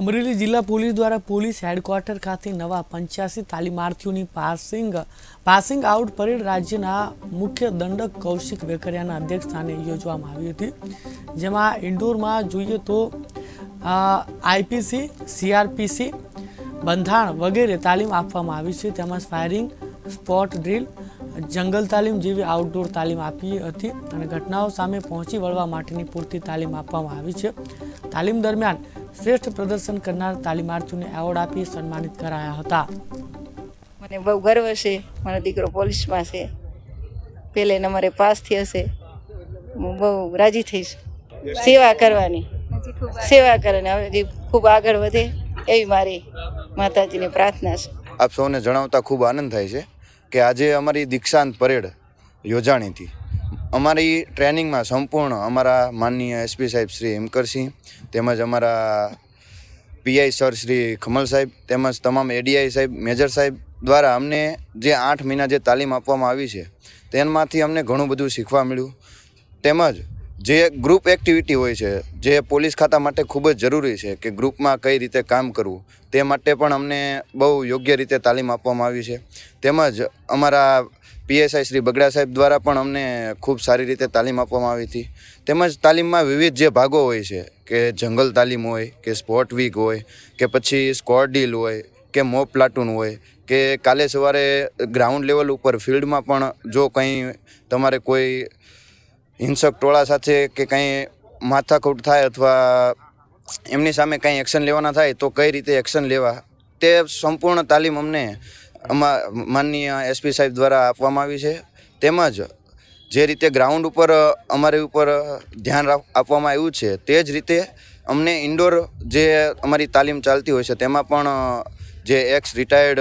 અમરેલી જિલ્લા પોલીસ દ્વારા police headquarter ખાતે નવા પંચ્યાસી તાલીમાર્થીઓની પાસિંગ પાસિંગ આઉટ પરેડ રાજ્યના મુખ્ય દંડક કૌશિક વેકરિયાના અધ્યક્ષ સ્થાને યોજવામાં આવી હતી. જેમાં ઇન્ડોરમાં જોઈએ તો આઈપીસી સીઆરપીસી બંધાણ વગેરે તાલીમ આપવામાં આવી છે. તેમજ ફાયરિંગ સ્પોટ ડ્રીલ જંગલ તાલીમ જેવી આઉટડોર તાલીમ આપી હતી અને ઘટનાઓ સામે પહોંચી વળવા માટેની પૂરતી તાલીમ આપવામાં આવી છે. તાલીમ દરમિયાન શ્રેષ્ઠ પ્રદર્શન કરનાર તાલીમાર્થીઓને એવોર્ડ આપી સન્માનિત કરાયા હતા. મને બહુ ગર્વ છે. મારો દીકરો પોલીસમાં છે. પહેલે નંબરે પાસ થયો છે. હું બહુ રાજી થઈશ. સેવા કરવાની. સેવા કરવાની હવે ખૂબ આગળ વધે એવી મારી માતાજીની પ્રાર્થના છે. આપ સૌને જણાવતા ખૂબ આનંદ થાય છે કે આજે અમારી દીક્ષાંત પરેડ યોજાણી હતી. અમારી ટ્રેનિંગમાં સંપૂર્ણ અમારા માનનીય એસપી સાહેબ શ્રી હિમકરસિંહ તેમજ અમારા પીઆઈ સર શ્રી ખમલ સાહેબ, તેમજ તમામ એડીઆઈ સાહેબ, મેજર સાહેબ દ્વારા અમને જે આઠ મહિના જે તાલીમ આપવામાં આવી છે, તેમાંથી અમને ઘણું બધું શીખવા મળ્યું. તેમજ જે ગ્રુપ એક્ટિવિટી હોય છે, જે પોલીસ ખાતા માટે ખૂબ જ જરૂરી છે કે ગ્રુપમાં કઈ રીતે કામ કરવું, તે માટે પણ અમને બહુ યોગ્ય રીતે તાલીમ આપવામાં આવી છે. તેમજ અમારા પીએસઆઈ શ્રી બગડા સાહેબ દ્વારા પણ અમને ખૂબ સારી રીતે તાલીમ આપવામાં આવી હતી. તેમજ તાલીમમાં વિવિધ જે ભાગો હોય છે, કે જંગલ તાલીમ હોય, કે સ્પોર્ટ વીક હોય, કે પછી સ્કોર ડીલ હોય, કે મોપ પ્લાટૂન હોય, કે કાલે સવારે ગ્રાઉન્ડ લેવલ ઉપર ફિલ્ડમાં પણ જો કંઈ તમારે કોઈ હિંસક ટોળા સાથે કે કંઈ માથાકૂટ થાય અથવા એમની સામે કંઈ એક્શન લેવાના થાય, તો કઈ રીતે એક્શન લેવા? તે સંપૂર્ણ તાલીમ અમને અમા, માનનીય એસપી સાહેબ દ્વારા આપવામાં આવી છે. તેમજ જે રીતે ગ્રાઉન્ડ ઉપર અમારી ઉપર ધ્યાન આપવામાં આવ્યું છે, તે જ રીતે અમને ઇન્ડોર જે અમારી તાલીમ ચાલતી હોય છે, તેમાં પણ જે એક્સ રિટાયર્ડ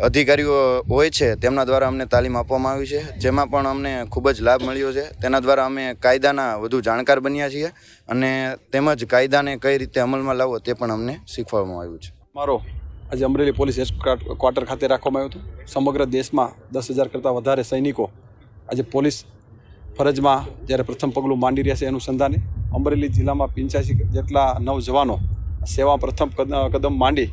અધિકારીઓ હોય છે, તેમના દ્વારા અમને તાલીમ આપવામાં આવી છે. જેમાં પણ અમને ખૂબ જ લાભ મળ્યો છે. તેના દ્વારા અમે કાયદાના વધુ જાણકાર બન્યા છીએ અને તેમજ કાયદાને કઈ રીતે અમલમાં લાવવો તે પણ અમને શીખવાડવામાં આવ્યું છે. મારો આજે અમરેલી પોલીસ ક્વાર્ટર ખાતે રાખવામાં આવ્યું હતું. સમગ્ર દેશમાં દસ હજાર કરતાં વધારે સૈનિકો આજે પોલીસ ફરજમાં જ્યારે પ્રથમ પગલું માંડી રહ્યા છે એનું સંધાને અમરેલી જિલ્લામાં પંચ્યાસી જેટલા નવજવાનો સેવા પ્રથમ કદ- કદમ માંડી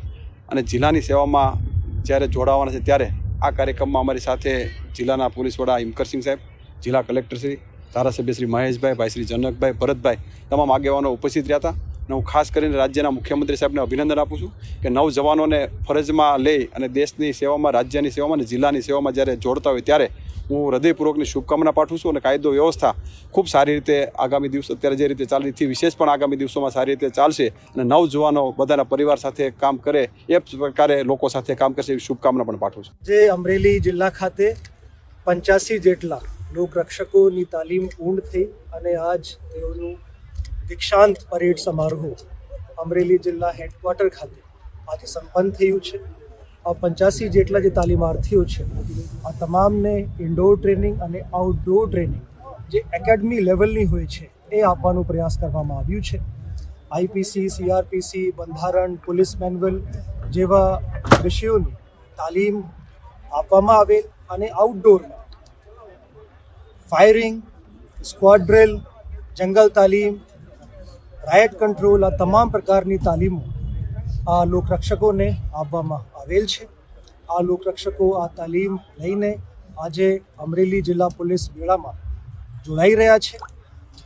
અને જિલ્લાની સેવામાં જ્યારે જોડાવાના છે ત્યારે આ કાર્યક્રમમાં અમારી સાથે જિલ્લાના પોલીસ વડા ઇમકરસિંહ સાહેબ, જિલ્લા કલેક્ટર શ્રી ધારાસભ્ય શ્રી મહેશભાઈ, ભાઈ શ્રી જનકભાઈ, ભરતભાઈ તમામ આગેવાનો ઉપસ્થિત રહ્યા હતા. અને હું ખાસ કરીને રાજ્યના મુખ્યમંત્રી સાહેબને અભિનંદન આપું છું કે નવ જવાનોને ફરજમાં લઈ અને દેશની સેવામાં, રાજ્યની સેવામાં અને જિલ્લાની સેવામાં જ્યારે જોડતા હોય ત્યારે હું હૃદયપૂર્વકની શુભકામના પાઠવું છું અને કાયદો વ્યવસ્થા ખૂબ સારી રીતે આગામી દિવસો, અત્યારે જે રીતે ચાલી હતી વિશેષ પણ આગામી દિવસોમાં સારી રીતે ચાલશે અને નવ જવાનો બધાના પરિવાર સાથે કામ કરે, એ પ્રકારે લોકો સાથે કામ કરશે એવી શુભકામના પણ પાઠવું છું. જે અમરેલી જિલ્લા ખાતે પંચ્યાસી જેટલા લોકરક્ષકોની તાલીમ પૂર્ણ થઈ અને આજ તેઓનું દીક્ષાંત પરેડ સમારોહ અમરેલી જિલ્લા હેડક્વાર્ટર ખાતે આજે સંપન્ન થયું છે. આ પંચ્યાસી જેટલા જે તાલીમાર્થીઓ છે, આ તમામને ઇન્ડોર ટ્રેનિંગ અને આઉટડોર ટ્રેનિંગ જે એકેડમી લેવલની હોય છે, એ આપવાનો પ્રયાસ કરવામાં આવ્યું છે. આઈપીસી સીઆરપીસી બંધારણ પોલીસ મેન્યુઅલ જેવા વિષયોની તાલીમ આપવામાં આવેલ અને આઉટડોરમાં ફાયરિંગ સ્ક્વોડ જંગલ તાલીમ રાયટ કંટ્રોલ આ તમામ પ્રકારની તાલીમો આ લોકરક્ષકોને આપવામાં આવેલ છે. આ લોકરક્ષકો આ તાલીમ લઈને આજે અમરેલી જિલ્લા પોલીસ મેળામાં જોડાઈ રહ્યા છે.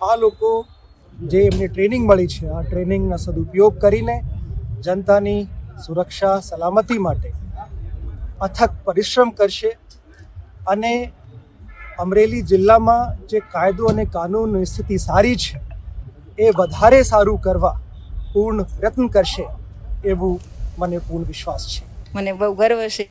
આ લોકો જે એમને ટ્રેનિંગ મળી છે, આ ટ્રેનિંગનો સદુપયોગ કરીને જનતાની સુરક્ષા, સલામતી માટે અથક પરિશ્રમ કરશે અને અમરેલી જિલ્લામાં જે કાયદો અને કાનૂનની સ્થિતિ સારી છે એ વધારે સારું કરવા પૂર્ણ પ્રયત્ન કરશે એવું મને પૂર્ણ વિશ્વાસ છે. મને બહુ ગર્વ છે.